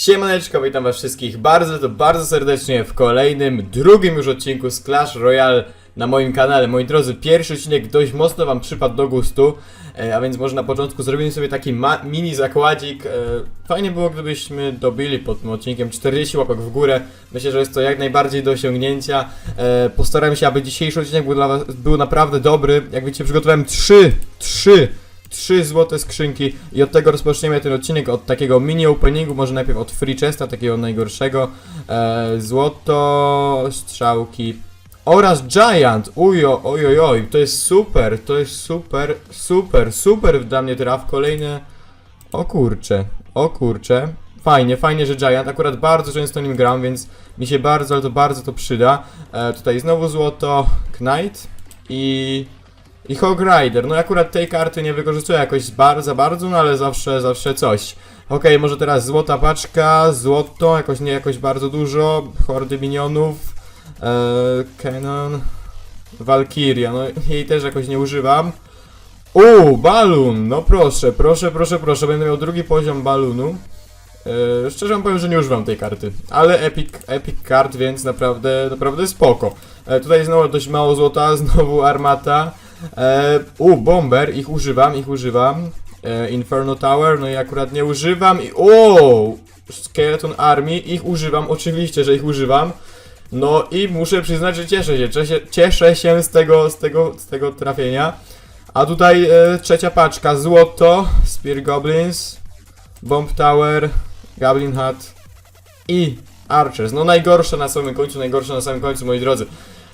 Siemaneczko, witam was wszystkich bardzo, to bardzo serdecznie w kolejnym, drugim już odcinku z Clash Royale na moim kanale. Moi drodzy, pierwszy odcinek dość mocno wam przypadł do gustu, e, a więc może na początku zrobimy sobie taki mini zakładzik. E, fajnie było, gdybyśmy dobili pod tym odcinkiem 40 łapek w górę. Myślę, że jest to jak najbardziej do osiągnięcia. E, postaram się, aby dzisiejszy odcinek był, dla was, był naprawdę dobry. Jak widzicie, przygotowałem 3, 3 trzy złote skrzynki. I od tego rozpoczniemy ten odcinek, od takiego mini openingu, może najpierw od free chesta, takiego najgorszego, e, złoto, strzałki oraz giant, ujo, ojojoj, to jest super, to jest super, super, super dla mnie traf, kolejne, o kurcze, o kurcze, fajnie, fajnie, że giant, akurat bardzo często nim gram, więc mi się bardzo, ale to bardzo to przyda, e, tutaj znowu złoto, knight i... I Hog Rider, no akurat tej karty nie wykorzystuję jakoś bar za bardzo, no ale zawsze, zawsze coś. Okej, może teraz złota paczka, złoto, jakoś nie jakoś bardzo dużo, hordy minionów, e, Canon, Valkyria, no jej też jakoś nie używam. Uuu, balun, no proszę, proszę, proszę, proszę, będę miał drugi poziom balunu. E, szczerze wam powiem, że nie używam tej karty, ale epic, epic card, więc naprawdę, naprawdę spoko. E, tutaj znowu dość mało złota, znowu armata. E, u, bomber, ich używam, ich używam. E, Inferno Tower, no i akurat nie używam. I, o, Skeleton Army, ich używam, oczywiście, że ich używam. No i muszę przyznać, że cieszę się, cieszę, cieszę się z tego, z tego, z tego trafienia. A tutaj e, trzecia paczka, złoto, Spear Goblins, Bomb Tower, Goblin Hat i Archers. No najgorsze na samym końcu, najgorsze na samym końcu, moi drodzy.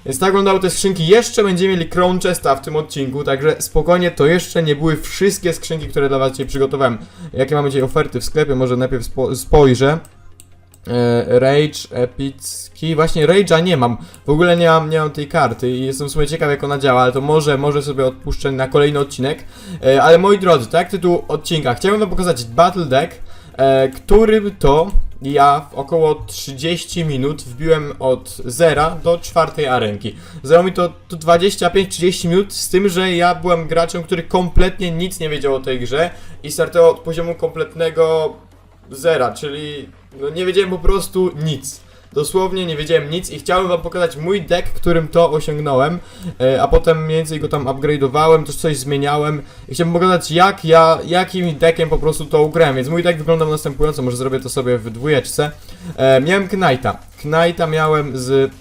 Więc tak wyglądały te skrzynki. Jeszcze będziemy mieli Crown Chesta w tym odcinku, także spokojnie, to jeszcze nie były wszystkie skrzynki, które dla Was dzisiaj przygotowałem. Jakie mamy dzisiaj oferty w sklepie, może najpierw spo spojrzę. E, Rage, epicki. Właśnie Rage'a nie mam. W ogóle nie mam, nie mam tej karty i jestem w sumie ciekaw jak ona działa, ale to może, może sobie odpuszczę na kolejny odcinek. E, ale moi drodzy, tak tytuł odcinka. Chciałem wam pokazać Battle Deck, e, którym to ja w około 30 minut wbiłem od zera do czwartej arenki. Zajęło mi to, to 25-30 minut, z tym, że ja byłem graczem, który kompletnie nic nie wiedział o tej grze i startował od poziomu kompletnego zera, czyli no nie wiedziałem po prostu nic. Dosłownie nie wiedziałem nic i chciałem wam pokazać mój deck, którym to osiągnąłem, e, a potem mniej więcej go tam upgrade'owałem, też coś zmieniałem i chciałem pokazać jak ja, jakim deckiem po prostu to ugrałem, więc mój deck wyglądał następująco, może zrobię to sobie w dwójeczce. E, miałem Knighta, Knighta miałem z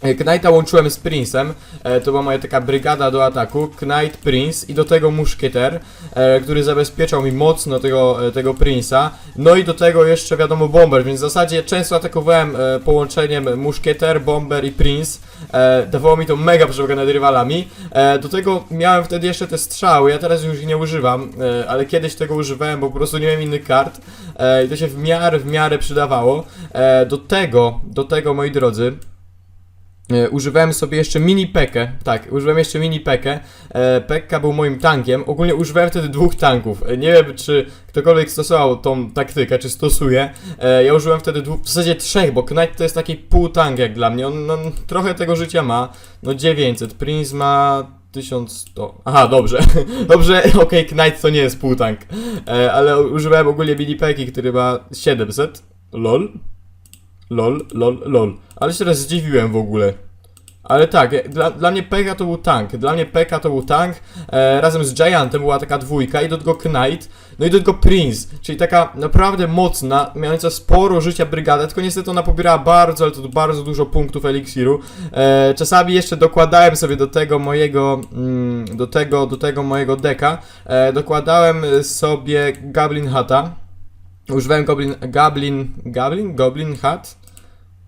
Knighta łączyłem z Prince'em, e, to była moja taka brygada do ataku, Knight Prince i do tego muszkieter, e, który zabezpieczał mi mocno tego, e, tego Prince'a, no i do tego jeszcze wiadomo Bomber, więc w zasadzie często atakowałem e, połączeniem muszkieter, Bomber i Prince, e, dawało mi to mega przewagę nad rywalami, e, do tego miałem wtedy jeszcze te strzały, ja teraz już ich nie używam, e, ale kiedyś tego używałem, bo po prostu nie miałem innych kart. E, i to się w miarę, w miarę przydawało, e, do tego, do tego moi drodzy, E, używałem sobie jeszcze mini pekę, tak, używałem jeszcze mini pekę. E, Pekka był moim tankiem. Ogólnie używałem wtedy dwóch tanków. E, nie wiem, czy ktokolwiek stosował tą taktykę, czy stosuje. E, ja użyłem wtedy dwóch, w zasadzie trzech, bo Knight to jest taki pół tank jak dla mnie. On, trochę tego życia ma. No 900, Prince ma 1100. Aha, dobrze. dobrze, okej, Knight to nie jest pół tank. E, ale używałem ogólnie mini peki, który ma 700. LOL. LOL, lol, lol. Ale się teraz zdziwiłem w ogóle. Ale tak, dla, dla mnie Pekka to był tank. Dla mnie Pekka to był tank. E, razem z Giantem była taka dwójka i do tego Knight. No i do tego Prince, czyli taka naprawdę mocna, mająca sporo życia brygada, tylko niestety ona pobierała bardzo, ale to bardzo dużo punktów eliksiru. E, czasami jeszcze dokładałem sobie do tego mojego, mm, do tego, do tego mojego deka, e, dokładałem sobie Goblin Hata. Używałem Goblin, Goblin, Goblin, Goblin Hat?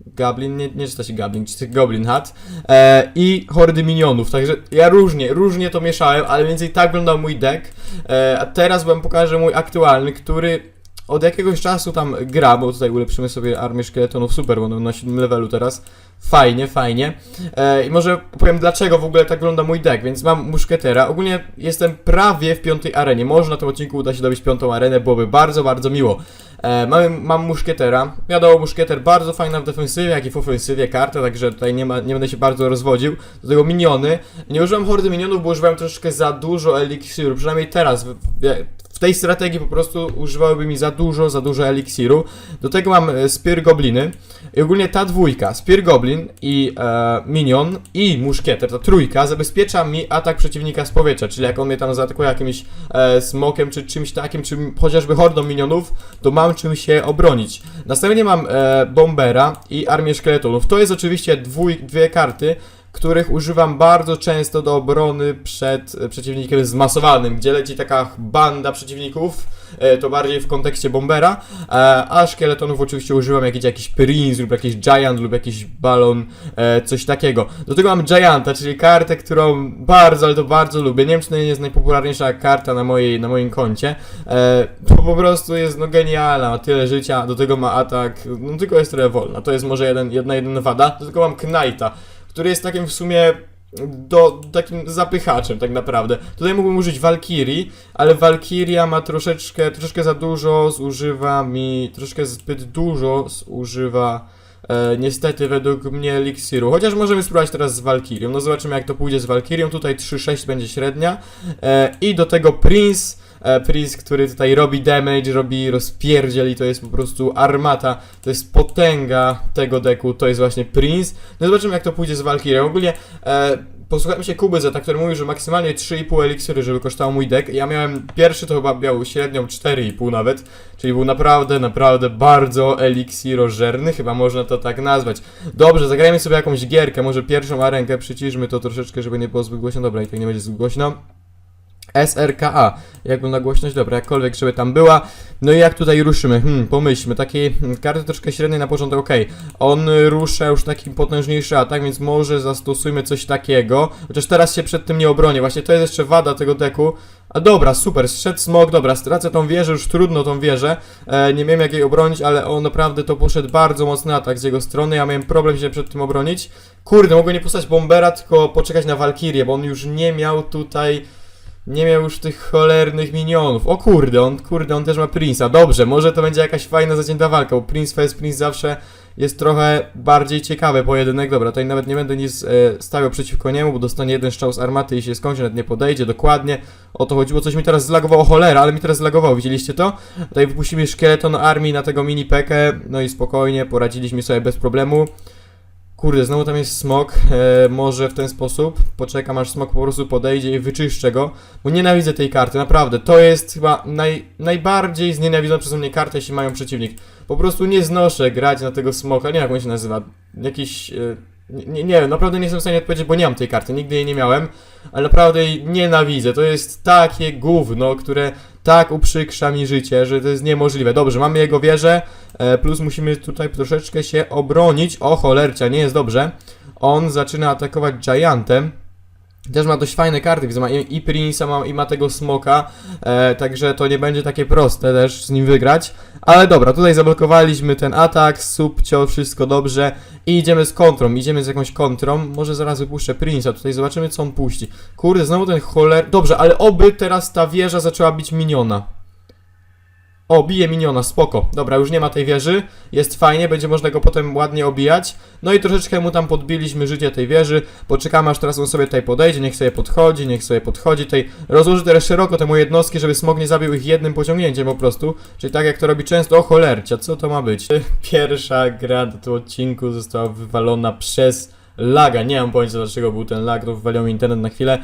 Goblin, nie, nie czyta się Goblin, czy Goblin Hat. E, i hordy minionów, także ja różnie, różnie to mieszałem, ale mniej więcej tak wyglądał mój deck, e, a teraz wam pokażę mój aktualny, który od jakiegoś czasu tam gra, bo tutaj ulepszymy sobie armię szkieletonów, super, bo na 7 levelu teraz, fajnie, fajnie e, i może powiem dlaczego w ogóle tak wygląda mój deck, więc mam muszkietera, ogólnie jestem prawie w piątej arenie, może na tym odcinku uda się dobić piątą arenę, byłoby bardzo, bardzo miło. E, mam, mam muszkietera. Wiadomo, muszkieter bardzo fajna w defensywie, jak i w ofensywie karta, także tutaj nie, ma, nie będę się bardzo rozwodził. Do tego miniony. Nie używam hordy minionów, bo używałem troszeczkę za dużo eliksiru, przynajmniej teraz. W, w, w tej strategii po prostu używałyby mi za dużo, za dużo eliksiru. Do tego mam e, Spear Gobliny i ogólnie ta dwójka, Spear Goblin i e, Minion i Muszkieter, ta trójka zabezpiecza mi atak przeciwnika z powietrza, czyli jak on mnie tam zaatakuje jakimś e, smokiem czy czymś takim, czy chociażby hordą minionów, to mam czym się obronić. Następnie mam e, Bombera i Armię Szkieletonów. To jest oczywiście dwój, dwie karty, których używam bardzo często do obrony przed e, przeciwnikiem zmasowanym, gdzie leci taka banda przeciwników, e, to bardziej w kontekście bombera, e, a szkieletonów oczywiście używam jak idzie jakiś Prince lub jakiś Giant lub jakiś balon, coś takiego. Do tego mam Gianta, czyli kartę, którą bardzo, ale to bardzo lubię. Nie wiem, czy to jest najpopularniejsza karta na, mojej, na moim koncie. Po prostu jest no genialna, ma tyle życia, do tego ma atak, no tylko jest trochę wolna. To jest może jeden, jedna jedyna wada. Do tego mam Knighta, który jest takim w sumie do, takim zapychaczem tak naprawdę. Tutaj mógłbym użyć Valkyrii, ale Valkyria ma troszeczkę, troszeczkę za dużo, zużywa mi, troszeczkę zbyt dużo zużywa e, niestety według mnie eliksiru. Chociaż możemy spróbować teraz z Valkyrią. No zobaczymy jak to pójdzie z Valkyrią. Tutaj 3-6 będzie średnia. E, I do tego Prince. E, Prince, który tutaj robi damage, robi rozpierdziel i to jest po prostu armata, to jest potęga tego deku, to jest właśnie Prince. No zobaczymy jak to pójdzie z Valkyrią. Ogólnie e, posłuchajmy się Kuby Zeta, który mówił, że maksymalnie 3,5 eliksiry, żeby kosztował mój deck. Ja miałem pierwszy, to chyba miał średnią 4,5 nawet, czyli był naprawdę, naprawdę bardzo eliksirożerny, chyba można to tak nazwać. Dobrze, zagrajmy sobie jakąś gierkę, może pierwszą arenkę, przyciszmy to troszeczkę, żeby nie było zbyt głośno. Dobra, i tak nie będzie zbyt głośno. SRKA, jakby na głośność, dobra, jakkolwiek, żeby tam była. No i jak tutaj ruszymy? Hmm, pomyślmy, takiej hmm, karty troszkę średniej na początek, okej. On rusza już taki potężniejszy atak, więc może zastosujmy coś takiego. Chociaż teraz się przed tym nie obronię, właśnie to jest jeszcze wada tego deku. A dobra, super, zszedł smok, dobra, stracę tą wieżę, już trudno tą wieżę. E, nie wiem jak jej obronić, ale on naprawdę to poszedł bardzo mocny atak z jego strony. Ja miałem problem się przed tym obronić. Kurde, mogłem nie postać bombera, tylko poczekać na Valkyrię, bo on już nie miał tutaj nie miał już tych cholernych minionów. O kurde, on kurde, on też ma Prince'a. Dobrze, może to będzie jakaś fajna zacięta walka, bo Prince vs Prince zawsze jest trochę bardziej ciekawy pojedynek. Dobra, tutaj nawet nie będę nic e, stawiał przeciwko niemu, bo dostanie jeden strzał z armaty i się skończy, nawet nie podejdzie, dokładnie. O to chodziło, coś mi teraz zlagowało, cholera, ale mi teraz zlagowało, widzieliście to? Tutaj wypuścimy szkieleton armii na tego mini pekę, no i spokojnie, poradziliśmy sobie bez problemu. Kurde, znowu tam jest smok. E, może w ten sposób poczekam aż smok po prostu podejdzie i wyczyszczę go, bo nienawidzę tej karty, naprawdę. To jest chyba naj, najbardziej znienawidzona przeze mnie karta, jeśli mają przeciwnik. Po prostu nie znoszę grać na tego smoka, nie wiem jak on się nazywa. Jakiś. E, nie, nie wiem, naprawdę nie jestem w stanie odpowiedzieć, bo nie mam tej karty, nigdy jej nie miałem, ale naprawdę jej nienawidzę. To jest takie gówno, które tak uprzykrza mi życie, że to jest niemożliwe. Dobrze, mamy jego wieżę, e, plus musimy tutaj troszeczkę się obronić. O cholercia, nie jest dobrze. On zaczyna atakować Giantem. Też ma dość fajne karty, widzę, ma i i Prince'a, ma, i ma tego Smoka, e, także to nie będzie takie proste też z nim wygrać. Ale dobra, tutaj zablokowaliśmy ten atak, subcio, wszystko dobrze i idziemy z kontrą, idziemy z jakąś kontrą, może zaraz wypuszczę Prince'a, tutaj zobaczymy co on puści. Kurde, znowu ten choler... Dobrze, ale oby teraz ta wieża zaczęła bić miniona. O, bije miniona, spoko. Dobra, już nie ma tej wieży. Jest fajnie, będzie można go potem ładnie obijać. No i troszeczkę mu tam podbiliśmy życie tej wieży. Poczekamy aż teraz on sobie tutaj podejdzie, niech sobie podchodzi, niech sobie podchodzi. Tutaj rozłoży teraz szeroko te moje jednostki, żeby smog nie zabił ich jednym pociągnięciem po prostu. Czyli tak jak to robi często. O cholercia, co to ma być? Pierwsza gra do tego odcinku została wywalona przez laga. Nie mam pojęcia dlaczego był ten lag, to wywalił mi internet na chwilę.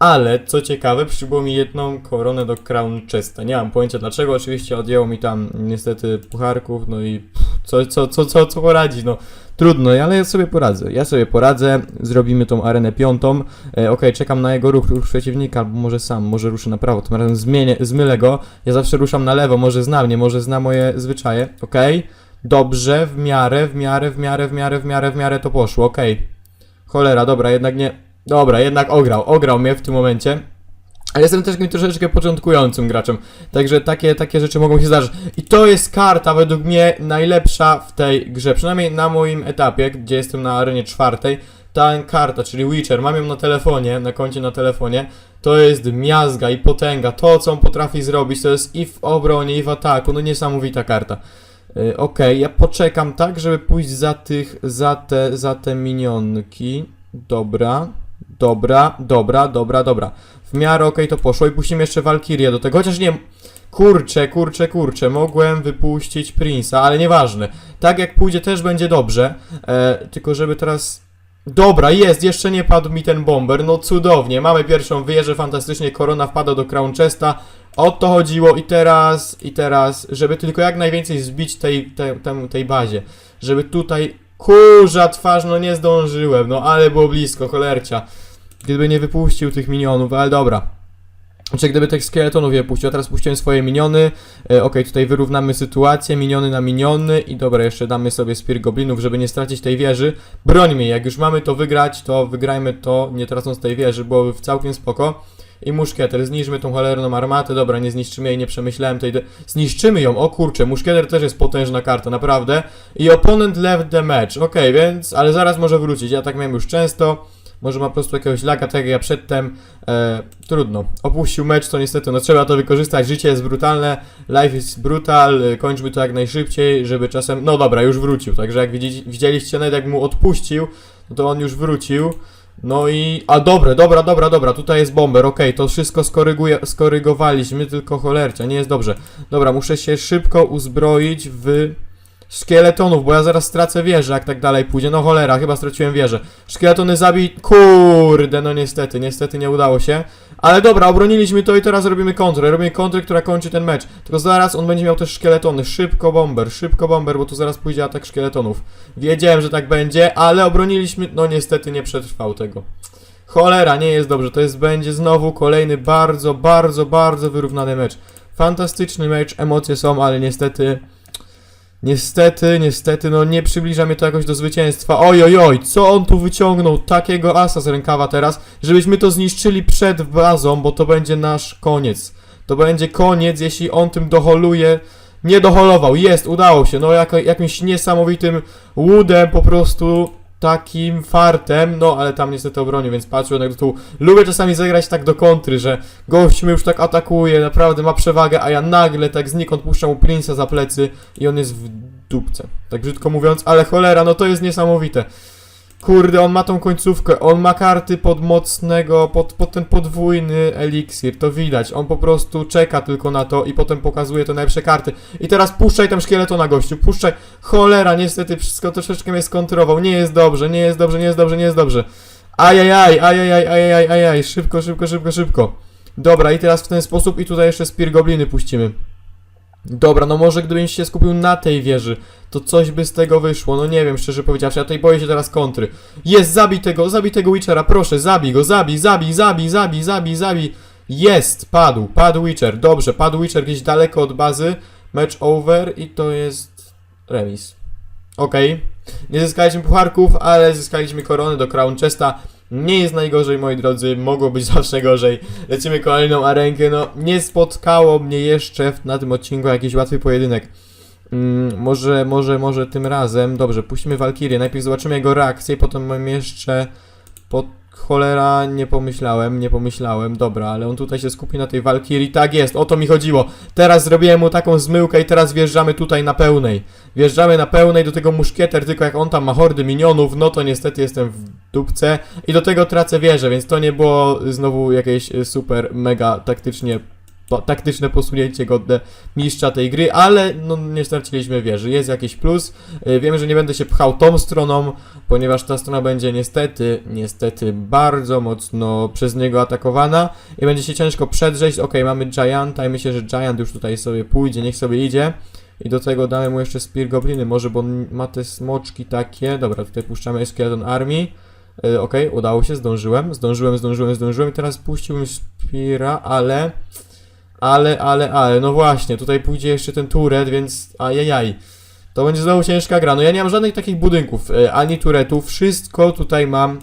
Ale, co ciekawe, przybyło mi jedną koronę do Crown Chesta. Nie mam pojęcia dlaczego, oczywiście odjęło mi tam niestety pucharków, no i co, co, co, co, co poradzi, no trudno, ale ja sobie poradzę. Ja sobie poradzę, zrobimy tą arenę piątą. E, Okej, czekam na jego ruch, ruch przeciwnika, albo może sam, może ruszy na prawo, tym razem zmienię, zmylę go. Ja zawsze ruszam na lewo, może zna mnie, może zna moje zwyczaje, okej? Dobrze, w miarę, w miarę, w miarę, w miarę, w miarę, w miarę to poszło, okej. Cholera, dobra, jednak nie... Dobra, jednak ograł, ograł mnie w tym momencie. Ale jestem też takim troszeczkę początkującym graczem, także takie, takie rzeczy mogą się zdarzyć. I to jest karta według mnie najlepsza w tej grze, przynajmniej na moim etapie, gdzie jestem na arenie czwartej. Ta karta, czyli Witcher, mam ją na telefonie, na koncie na telefonie. To jest miazga i potęga. To, co on potrafi zrobić, to jest i w obronie, i w ataku. No niesamowita karta. Yy, Okej, ja poczekam tak, żeby pójść za tych, za te, za te minionki. Dobra, Dobra, dobra, dobra, dobra. W miarę okej to poszło i puścimy jeszcze Valkyrię do tego, chociaż nie... Kurczę, kurczę, kurczę, mogłem wypuścić Prince'a, ale nieważne. Tak jak pójdzie też będzie dobrze, e, tylko żeby teraz... Dobra, jest, jeszcze nie padł mi ten bomber, no cudownie, mamy pierwszą wieżę, fantastycznie, korona wpada do Crown Chesta, o to chodziło i teraz, i teraz, żeby tylko jak najwięcej zbić tej, tej, tej, tej bazie, żeby tutaj, kurza twarz, no nie zdążyłem, no ale było blisko, cholercia, gdyby nie wypuścił tych minionów, ale dobra. Czy gdyby tych skeletonów je puścił, a teraz puściłem swoje miniony. E, Okej, tutaj wyrównamy sytuację, miniony na miniony i dobra, jeszcze damy sobie Spear Goblinów, żeby nie stracić tej wieży. Brońmy, jak już mamy to wygrać, to wygrajmy to, nie tracąc tej wieży, byłoby w całkiem spoko. I muszkieter, zniszczmy tą cholerną armatę, dobra, nie zniszczymy jej, nie przemyślałem tej... Zniszczymy ją, o kurczę, muszkieter też jest potężna karta, naprawdę. I opponent left the match, okej, więc, ale zaraz może wrócić, ja tak miałem już często. Może ma po prostu jakiegoś laga, tak jak ja przedtem. E, trudno. Opuścił mecz, to niestety, no trzeba to wykorzystać. Życie jest brutalne, life is brutal, kończmy to jak najszybciej, żeby czasem. No dobra, już wrócił. Także jak widzi, widzieliście, nawet jak mu odpuścił, no to on już wrócił. No i. A dobre, dobra, dobra, dobra, tutaj jest bomber, okej, to wszystko skoryguje, skorygowaliśmy, tylko cholercia, nie jest dobrze. Dobra, muszę się szybko uzbroić w szkieletonów, bo ja zaraz stracę wieżę, jak tak dalej pójdzie. No cholera, chyba straciłem wieżę. Szkieletony zabij. Kurde, no niestety, niestety nie udało się. Ale dobra, obroniliśmy to i teraz robimy kontrę. Robimy kontrę, która kończy ten mecz. Tylko zaraz on będzie miał też szkieletony. Szybko bomber, szybko bomber, bo tu zaraz pójdzie atak szkieletonów. Wiedziałem, że tak będzie, ale obroniliśmy. No niestety nie przetrwał tego. Cholera, nie jest dobrze. To jest będzie znowu kolejny bardzo, bardzo, bardzo wyrównany mecz. Fantastyczny mecz, emocje są, ale niestety. Niestety, niestety, no nie przybliża mnie to jakoś do zwycięstwa. Oj, oj, oj, co on tu wyciągnął? Takiego asa z rękawa teraz, żebyśmy to zniszczyli przed bazą, bo to będzie nasz koniec. To będzie koniec, jeśli on tym doholuje. Nie doholował, jest, udało się, no jako, jakimś niesamowitym łudem po prostu takim fartem, no ale tam niestety obronił, więc patrzył jednak do tyłu. Lubię czasami zagrać tak do kontry, że gość mnie już tak atakuje, naprawdę ma przewagę, a ja nagle tak znikąd puszczam mu Prince'a za plecy i on jest w dupce. Tak brzydko mówiąc, ale cholera, no to jest niesamowite. Kurde, on ma tą końcówkę, on ma karty pod mocnego, pod, pod ten podwójny eliksir, to widać. On po prostu czeka tylko na to i potem pokazuje te najlepsze karty. I teraz puszczaj tam szkieletona gościu, puszczaj. Cholera, niestety wszystko troszeczkę mnie skontrował. Nie jest dobrze, nie jest dobrze, nie jest dobrze, nie jest dobrze. Ajajaj, ajajaj, ajajaj, ajajaj, szybko, szybko, szybko, szybko. Dobra, i teraz w ten sposób i tutaj jeszcze Spear Gobliny puścimy. Dobra, no może gdybym się skupił na tej wieży, to coś by z tego wyszło. No nie wiem, szczerze powiedziawszy, ja tutaj boję się teraz kontry. Jest, zabij tego, zabij tego Witchera, proszę, zabij go, zabij, zabij, zabij, zabij, zabij, zabij. Jest, padł, padł Witcher, dobrze, padł Witcher gdzieś daleko od bazy. Match over i to jest remis. Okej. Nie zyskaliśmy pucharków, ale zyskaliśmy koronę do Crown Chesta. Nie jest najgorzej, moi drodzy, mogło być zawsze gorzej. Lecimy kolejną arenkę, no nie spotkało mnie jeszcze na tym odcinku jakiś łatwy pojedynek. Mm, może, może, może tym razem. Dobrze, puścimy Walkirię. Najpierw zobaczymy jego reakcję, potem mam jeszcze. Cholera nie pomyślałem, nie pomyślałem. Dobra, ale on tutaj się skupi na tej Walkirii. Tak jest, o to mi chodziło. Teraz zrobiłem mu taką zmyłkę i teraz wjeżdżamy tutaj na pełnej. Wjeżdżamy na pełnej do tego muszkieter, tylko jak on tam ma hordy minionów, no to niestety jestem w dupce. I do tego tracę wieżę, więc to nie było znowu jakieś super, mega taktycznie taktyczne posunięcie godne mistrza tej gry, ale no, nie straciliśmy wieży. Jest jakiś plus. Y, Wiem, że nie będę się pchał tą stroną, ponieważ ta strona będzie niestety, niestety bardzo mocno przez niego atakowana i będzie się ciężko przedrzeć. Ok, mamy Gianta i myślę, że Giant już tutaj sobie pójdzie, niech sobie idzie. I do tego damy mu jeszcze Spear Gobliny, może, bo on ma te smoczki takie. Dobra, tutaj puszczamy Skeleton Army. Y, Okej, udało się, zdążyłem, zdążyłem, zdążyłem, zdążyłem i teraz puściłbym Spira, ale... Ale, ale, ale, no właśnie, tutaj pójdzie jeszcze ten turet, więc ajajaj. To będzie znowu ciężka gra. No ja nie mam żadnych takich budynków, e, ani turetów, wszystko tutaj mam.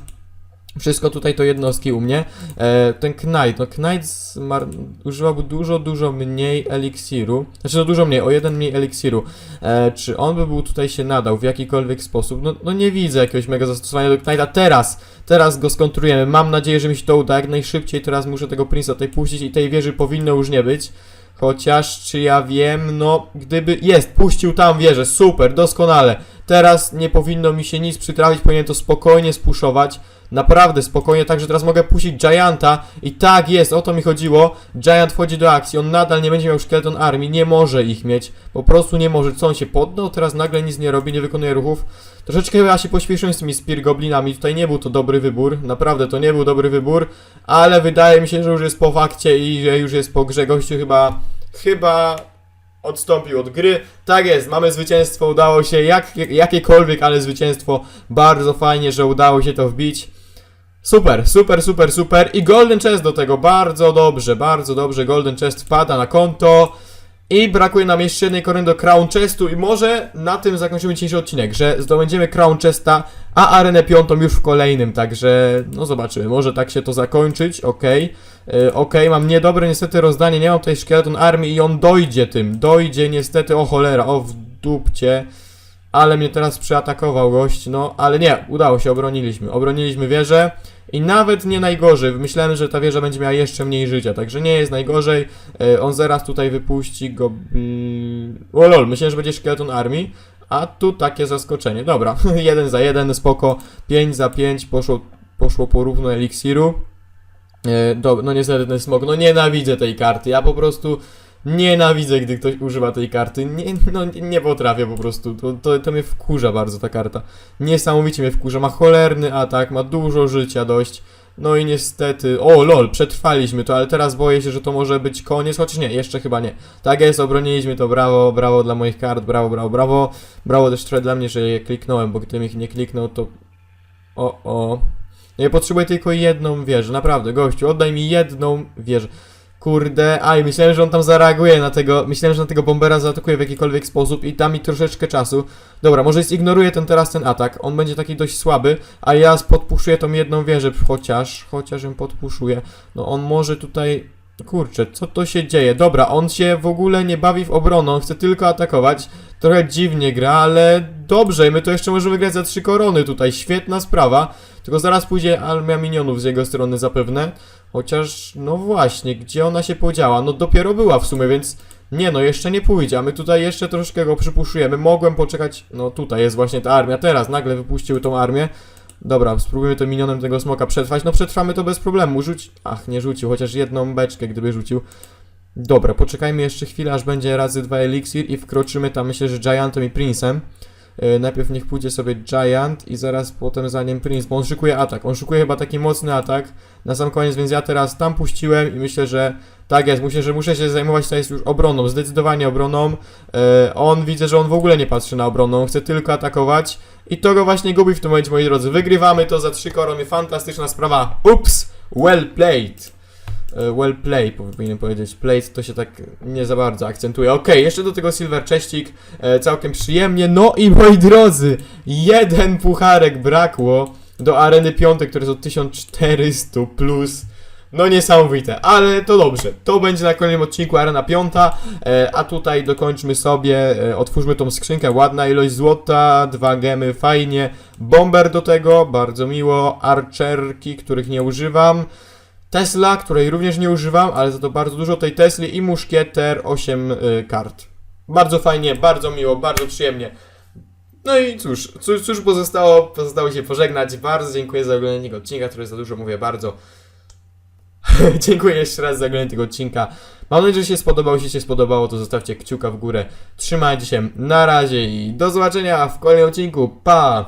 Wszystko tutaj to jednostki u mnie. E, ten Knight, no Knight zmar- używałby dużo, dużo mniej eliksiru. Znaczy no dużo mniej, o jeden mniej eliksiru. E, czy on by był tutaj się nadał w jakikolwiek sposób? No, no nie widzę jakiegoś mega zastosowania do Knighta. Teraz, teraz go skontrujemy. Mam nadzieję, że mi się to uda jak najszybciej. Teraz muszę tego Prince'a tutaj puścić i tej wieży powinno już nie być. Chociaż, czy ja wiem, no, gdyby... Jest, puścił tam wieżę, super, doskonale. Teraz nie powinno mi się nic przytrafić, powinien to spokojnie spuszować. Naprawdę spokojnie, także teraz mogę puścić Gianta i tak jest, o to mi chodziło. Giant wchodzi do akcji, on nadal nie będzie miał szkieleton armii, nie może ich mieć, po prostu nie może. Co on się poddał? Teraz nagle nic nie robi, nie wykonuje ruchów. Troszeczkę chyba się pośpieszyłem z tymi Spear Goblinami, tutaj nie był to dobry wybór, naprawdę to nie był dobry wybór, ale wydaje mi się, że już jest po fakcie i że już jest po grze, gościu chyba, chyba odstąpił od gry. Tak jest, mamy zwycięstwo, udało się, jak, jakiekolwiek, ale zwycięstwo, bardzo fajnie, że udało się to wbić. Super, super, super, super. I Golden Chest do tego, bardzo dobrze, bardzo dobrze. Golden Chest wpada na konto. I brakuje nam jeszcze jednej korony do Crown Chestu i może na tym zakończymy dzisiejszy odcinek, że zdobędziemy Crown Chesta, a arenę piątą już w kolejnym, także no zobaczymy, może tak się to zakończyć, okej. Yy, Okej, mam niedobre niestety rozdanie, nie mam tutaj szkieleton armii i on dojdzie tym, dojdzie niestety, o cholera, o w dupcie. Ale mnie teraz przyatakował gość, no ale nie, udało się, obroniliśmy. Obroniliśmy wieżę i nawet nie najgorzej. Myślałem, że ta wieża będzie miała jeszcze mniej życia, także nie jest najgorzej. E, on zaraz tutaj wypuści go. O lol, myślałem, że będzie szkieleton armii. A tu takie zaskoczenie. Dobra, jeden za jeden, spoko. 5 za 5 poszło, poszło porówno eliksiru. E, no niestety ten smog, no nienawidzę tej karty. Ja po prostu Nienawidzę, gdy ktoś używa tej karty. Nie, no, nie potrafię po prostu. To, to, to mnie wkurza bardzo ta karta. Niesamowicie mnie wkurza. Ma cholerny atak, ma dużo życia dość. No i niestety. O, lol, przetrwaliśmy to, ale teraz boję się, że to może być koniec. Chociaż nie, jeszcze chyba nie. Tak jest, obroniliśmy to. Brawo, brawo dla moich kart. Brawo, brawo, brawo. Brawo też trochę dla mnie, że je kliknąłem, bo gdybym ich nie kliknął, to. O, o. Ja potrzebuję tylko jedną wieżę. Naprawdę, gościu, oddaj mi jedną wieżę. Kurde, aj, myślałem, że on tam zareaguje na tego, myślałem, że na tego bombera zaatakuje w jakikolwiek sposób i da mi troszeczkę czasu. Dobra, może zignoruję ten teraz ten atak, on będzie taki dość słaby, a ja podpuszuję tą jedną wieżę, chociaż, chociaż ją podpuszuję. No on może tutaj, kurczę, co to się dzieje? Dobra, on się w ogóle nie bawi w obronę, on chce tylko atakować. Trochę dziwnie gra, ale dobrze, my to jeszcze możemy grać za trzy korony tutaj, świetna sprawa. Tylko zaraz pójdzie armia minionów z jego strony zapewne. Chociaż, no właśnie, gdzie ona się podziała? No dopiero była w sumie, więc nie no, jeszcze nie pójdzie, a my tutaj jeszcze troszkę go przypuszujemy. Mogłem poczekać, no tutaj jest właśnie ta armia, teraz nagle wypuściły tą armię. Dobra, spróbujmy to minionem tego smoka przetrwać. No przetrwamy to bez problemu. Rzuć... Ach, nie rzucił, chociaż jedną beczkę gdyby rzucił. Dobra, poczekajmy jeszcze chwilę, aż będzie razy dwa eliksir i wkroczymy tam, myślę, że Giantem i Princem. Yy, najpierw niech pójdzie sobie Giant i zaraz potem za nim Prince, bo on szykuje atak. On szykuje chyba taki mocny atak na sam koniec, więc ja teraz tam puściłem i myślę, że tak jest. Myślę, że muszę się zajmować tutaj już obroną, zdecydowanie obroną. Yy, on widzę, że on w ogóle nie patrzy na obronę, on chce tylko atakować i to go właśnie gubi w tym momencie, moi drodzy. Wygrywamy to za trzy korony, fantastyczna sprawa. Ups, well played. E, Well play, powinienem powiedzieć. Played to się tak nie za bardzo akcentuje. Okej, jeszcze do tego Silver Cześcik. E, całkiem przyjemnie. No i moi drodzy, jeden pucharek brakło do areny piątej, które są 1400 plus. No niesamowite, ale to dobrze. To będzie na kolejnym odcinku Arena Piąta, e, a tutaj dokończmy sobie, otwórzmy tą skrzynkę, ładna ilość złota, dwa gemy, fajnie. Bomber do tego, bardzo miło. Archerki, których nie używam. Tesla, której również nie używam, ale za to bardzo dużo tej Tesli i muszkieter 8 y, kart. Bardzo fajnie, bardzo miło, bardzo przyjemnie. No i cóż, cóż, cóż pozostało, pozostało się pożegnać. Bardzo dziękuję za oglądanie tego odcinka, który za dużo mówię, bardzo. dziękuję jeszcze raz za oglądanie tego odcinka. Mam nadzieję, że się spodobał. Jeśli się spodobało, to zostawcie kciuka w górę. Trzymajcie się, na razie i do zobaczenia w kolejnym odcinku. Pa!